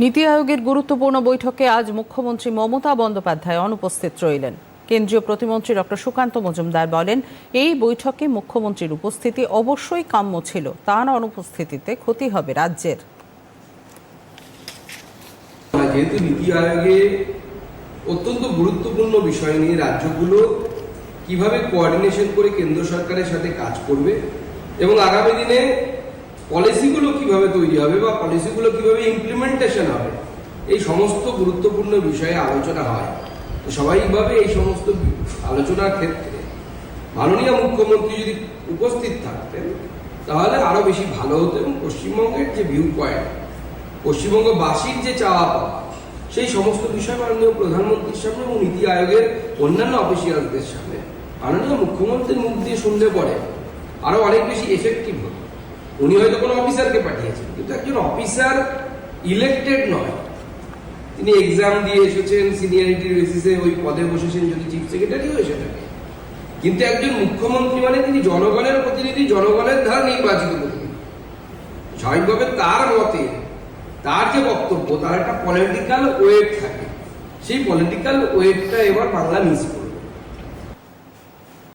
নীতি আয়োগের গুরুত্বপূর্ণ বৈঠকে আজ মুখ্যমন্ত্রী মমতা বন্দ্যোপাধ্যায় অনুপস্থিত রইলেন। কেন্দ্রীয় প্রতিমন্ত্রী ডক্টর সুকান্ত মজুমদার বলেন, এই বৈঠকে মুখ্যমন্ত্রীর উপস্থিতি অবশ্যই কাম্য ছিল। তার অনুপস্থিতিতে ক্ষতি হবে রাজ্যের। যেহেতু নীতি আয়োগে অত্যন্ত গুরুত্বপূর্ণ বিষয় নিয়ে রাজ্যগুলো কীভাবে কোঅর্ডিনেশন করে কেন্দ্র সরকারের সাথে কাজ করবে এবং আগামী দিনে পলিসিগুলো কীভাবে তৈরি হবে বা পলিসিগুলো কীভাবে ইমপ্লিমেন্টেশন হবে, এই সমস্ত গুরুত্বপূর্ণ বিষয়ে আলোচনা হয়। তো স্বাভাবিকভাবে এই সমস্ত আলোচনার ক্ষেত্রে মাননীয় মুখ্যমন্ত্রী যদি উপস্থিত থাকতেন, তাহলে আরও বেশি ভালো হতো এবং পশ্চিমবঙ্গের যে ভিউ পয়েন্ট পশ্চিমবঙ্গবাসীর যে চাওয়া পাওয়া, সেই সমস্ত বিষয় মাননীয় প্রধানমন্ত্রীর সামনে এবং নীতি আয়োগের অন্যান্য অফিসিয়ালদের সামনে মাননীয় মুখ্যমন্ত্রীর মুখ দিয়ে শুনলে পরে আরও অনেক বেশি এফেক্টিভ হতো। উনি হয়তো কোনো অফিসারকে পাঠিয়েছেন, কিন্তু একজন অফিসার ইলেক্টেড নয়। তিনি এক্সাম দিয়ে এসেছেন সিনিয়রিটির বেসিসে ওই পদে বসেছেন, যদি চিফ সেক্রেটারিও এসে কিন্তু একজন মুখ্যমন্ত্রী মানে তিনি জনগণের প্রতিনিধি, জনগণের দ্বারা নির্বাচিত প্রতিনিধি। স্বাভাবিকভাবে তার মতে, তার যে বক্তব্য, তার একটা পলিটিক্যাল ওয়েট থাকে। সেই পলিটিক্যাল ওয়েটটা এবার বাংলা মিস করল